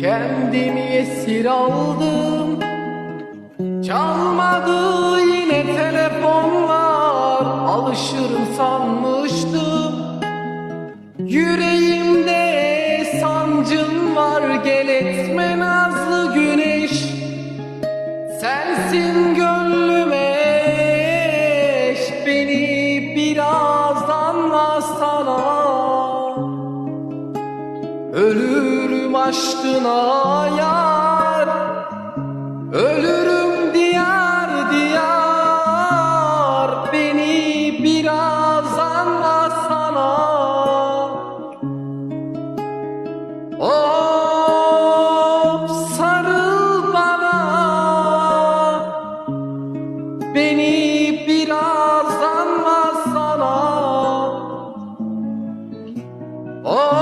Kendimi esir aldım. Çalmadı yine telefonlar. Alışırım sanmıştım. Yüreğimde sancın var. Gel etme nazlı güneş. Sensin gönlüme eş. Beni biraz Ölürüm aşkına yar Ölürüm diyar diyar. Beni biraz anlasana Of sarıl bana. Beni biraz anlasana Of